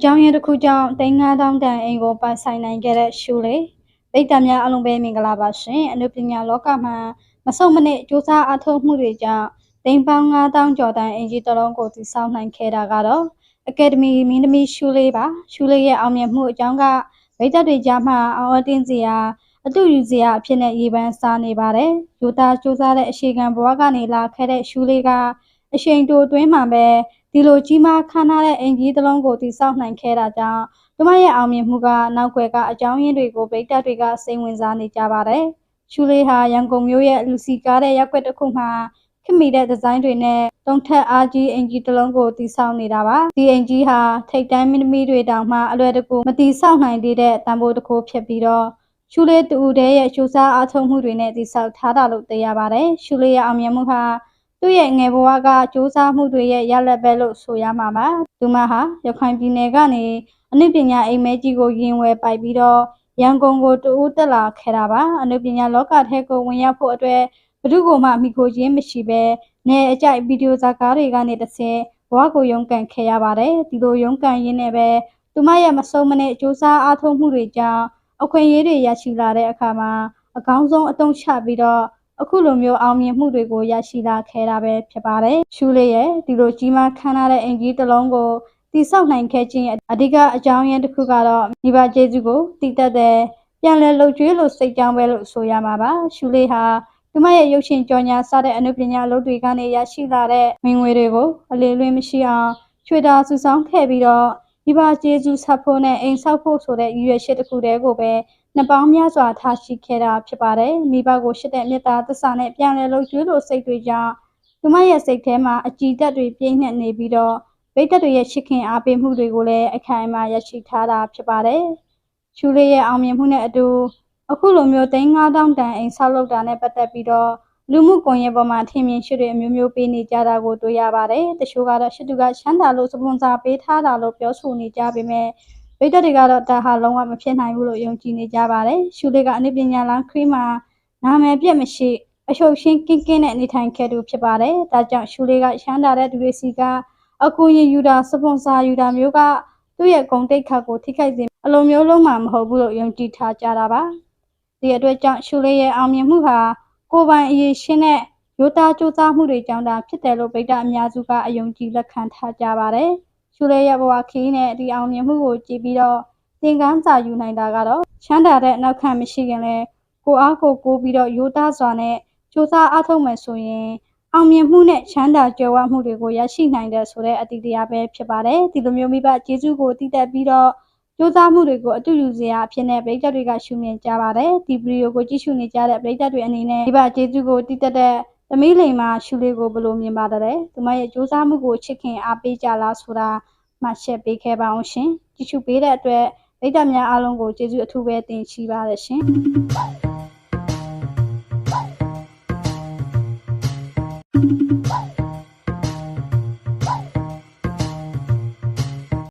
အကြောင်းရင်းတစ်ခုကြောင့်3900တန်အိမ်ကိုပိုင်ဆိုင်နိုင်ခဲ့တဲ့ရှူလေးဗိတ္တများအလုံးပဲမင်္ဂလာပါရှင်အနုပညာလောကမှာမဆုံးမနစ်စူးစမ်းအထောက်မှုတွေကြောင့်တိမ်ပေါင်း9000ကျော်တန်အင်ဂျီတစ်လုံးကိုတည်ဆောက်နိုင်ခဲ့တာကတော့အကယ်ဒမီမင်းသမီးရှူလေးပါရှူလေးရဲ့အောင်မြင်မှုအကြောင်းကဗိတ္တတွေကြားမှာအောင်အတင်းစရာအတူယူစရာအဖြစ်နဲ့ရေပန်းစားနေပါတယ်ယူသားစူးစမ်းတဲ့အရှိခံဘဝကနေလာခဲ့တဲ့ရှူလေးကအရှိန်တိုတွင်းမှာပဲ ဒီလိုကြီးမားခမ်းနားတဲ့အင်ကြီးတစ်လုံးကိုတည်ဆောက်နိုင်ခဲ့တာကြောင့်ကျမရဲ့အောင်မြင်မှုကနောက်ွယ်ကအကြောင်းရင်းတွေကိုဗိတ္တတွေကစိတ်ဝင်စားနေကြပါတယ်။ရှူလေးဟာရန်ကုန်မြို့ရဲ့လူစီကားတဲ့ရက်ွက်တစ်ခုမှာခင်မိတဲ့ဒီဇိုင်းတွေနဲ့တုံးထက်အားကြီးအင်ကြီးတစ်လုံးကိုတည်ဆောက်နေတာပါ။ဒီအင်ကြီးဟာထိတ်တန်းမင်းသမီးတွေတောင်မှအလွယ်တကူမတည်ဆောက်နိုင်သေးတဲ့တန်ဖိုးတစ်ခုဖြစ်ပြီးတော့ရှူလေးတူတဲ့ရဲ့ရှူစားအားထုတ်မှုတွေနဲ့တည်ဆောက်ထားတာလို့သိရပါတယ်။ရှူလေးရဲ့အောင်မြင်မှုဟာ သူ့ရဲ့ငယ်ဘဝကစူးစမ်းမှုတွေရဲ့ရလက်ပဲလို့ဆိုရမှာပါ။သူမဟာရခိုင်ပြည်နယ်ကနေအနုပညာအိမ်မဲကြီးကိုရင်ဝယ်ပိုက်ပြီးတော့ရန်ကုန်ကိုတူဦးတက်လာခဲ့တာပါ။အနုပညာလောကထဲကိုဝင်ရောက်ဖို့အတွက်ဘ누구ကမှမိခိုခြင်းမရှိဘဲနေအကြိုက်ဗီဒီယိုဇာကားတွေကနေတစ်ဆင့်ဘဝကိုရုန်းကန်ခဲ့ရပါတယ်။ဒီလိုရုန်းကန်ရင်းနဲ့ပဲသူမရဲ့မဆုံးမနဲ့စူးစမ်းအားထုတ်မှုတွေကြောင့်အခွင့်အရေးတွေရရှိလာတဲ့အခါမှာအကောင်းဆုံးအသုံးချပြီးတော့ အခုလိုမျိုးအောင်မြင်မှုတွေကိုရရှိလာခဲ့တာပဲဖြစ်ပါတယ်။ရှူလေးရဲ့ဒီလိုကြီးမားခမ်းနားတဲ့အင်ကြီးတစ်လုံးကိုတိဆောက်နိုင်ခဲ့ခြင်းရဲ့အဓိကအကြောင်းရင်းတစ်ခုကတော့မိဘကျေးဇူးကိုတည်တတ်တဲ့ပြန်လည်လှုပ်ကြွေးလို့စိတ်ကြောင်းပဲလို့ဆိုရမှာပါ။ရှူလေးဟာသူမရဲ့ရုပ်ရှင်ကြော်ညာစတဲ့အနုပညာအလုပ်တွေကနေရရှိလာတဲ့ဝင်ငွေတွေကိုအလေလွင့်မရှိအောင်ချွေတာစုဆောင်းခဲ့ပြီးတော့ မိဘကျေးဇူးဆက်ဖို့နဲ့အိမ်ဆောက်ဖို့ဆိုတဲ့ရည်ရွယ်ချက်တစ်ခုတည်းကိုပဲနှစ်ပေါင်းများစွာထားရှိခဲ့တာဖြစ်ပါတယ်မိဘကိုရှိတဲ့မေတ္တာသစ္စာနဲ့ပြန်လည်လို့ကျွေးလို့စိတ်တွေကြောင့်သူမရဲ့စိတ်ထဲမှာအကြည်တက်တွေပြည့်နှက်နေပြီးတော့ဗိတ်သက်တွေရဲ့ချစ်ခင်အားပေးမှုတွေကိုလည်းအခိုင်အမာရရှိထားတာဖြစ်ပါတယ်ချူလေးရဲ့အောင်မြင်မှုနဲ့အတူအခုလိုမျိုး3900တန်အိမ်ဆောက်လုပ်တာနဲ့ပတ်သက်ပြီးတော့ လူမှုကွန်ရက်ပေါ်မှာထင်မြင်ရှိတဲ့အမျိုးမျိုးပေးနေကြတာကိုတွေ့ရပါတယ်။တချို့ကတော့ရှစ်သူကချမ်းသာလို့စပွန်ဆာပေးထားတာလို့ပြောဆိုနေကြပေမဲ့ပိတ်သက်တွေကတော့ဒါဟာလုံးဝမဖြစ်နိုင်ဘူးလို့ယုံကြည်နေကြပါတယ်။ရှူလေးကအနုပညာလမ်းခရီးမှာနာမည်ပြက်မရှိအရှုပ်ရှင်းကင်းကင်းနဲ့နေထိုင်ခဲ့သူဖြစ်ပါတယ်။ဒါကြောင့်ရှူလေးကရှမ်းတာတဲ့သူတွေစီကအကူရင်ယူတာစပွန်ဆာယူတာမျိုးကသူ့ရဲ့ဂုံတိတ်ခတ်ကိုထိခိုက်စေအလိုမျိုးလုံးမှာမဟုတ်ဘူးလို့ယုံကြည်ထားကြတာပါ။ဒီအတွက်ကြောင့်ရှူလေးရဲ့အောင်မြင်မှုဟာ ကိုယ်ပိုင်အရေးရှင်းတဲ့ရိုးသားကြိုးစားမှုတွေကြောင့်ဒါဖြစ်တယ်လို့ဗိဒ္ဓအများစုကအယုံကြည်လက်ခံထားကြပါတယ်။ရှူလဲရဘဝခီးနဲ့ဒီအောင်မြင်မှုကိုကြည့်ပြီးတော့သင်ကန်းစာယူနိုင်တာကတော့ချမ်းသာတဲ့နောက်ခံမရှိခင်လဲကိုအားကိုကိုပြီးတော့ရိုးသားစွာနဲ့စူးစမ်းအားထုတ်မယ်ဆိုရင်အောင်မြင်မှုနဲ့ချမ်းသာကြွယ်ဝမှုတွေကိုရရှိနိုင်တယ်ဆိုတဲ့အတိတရားပဲဖြစ်ပါတယ်ဒီလိုမျိုးမိဘကျေးဇူးကိုတည်တက်ပြီးတော့ ကြိုးစားမှုတွေကိုအတူယူစရာအဖြစ်နဲ့ပရိသတ်တွေကရှုမြင်ကြပါတယ်ဒီဗီဒီယိုကိုကြည့်ရှုနေကြတဲ့ပရိသတ်တွေအနေနဲ့မိဘကျေးဇူးကိုတည်တက်တဲ့သမီးလိန်မှာရှူလေးကိုဘယ်လိုမြင်ပါသလဲ။သူမရဲ့စူးစမ်းမှုကိုချစ်ခင်အားပေးကြလားဆိုတာမှရှက်ပေးခဲ့ပါအောင်ရှင်။ကြည့်ရှုပေးတဲ့အတွက်ဗိဒ္ဓများအားလုံးကိုကျေးဇူးအထူးပဲတင်ရှိပါရရှင်။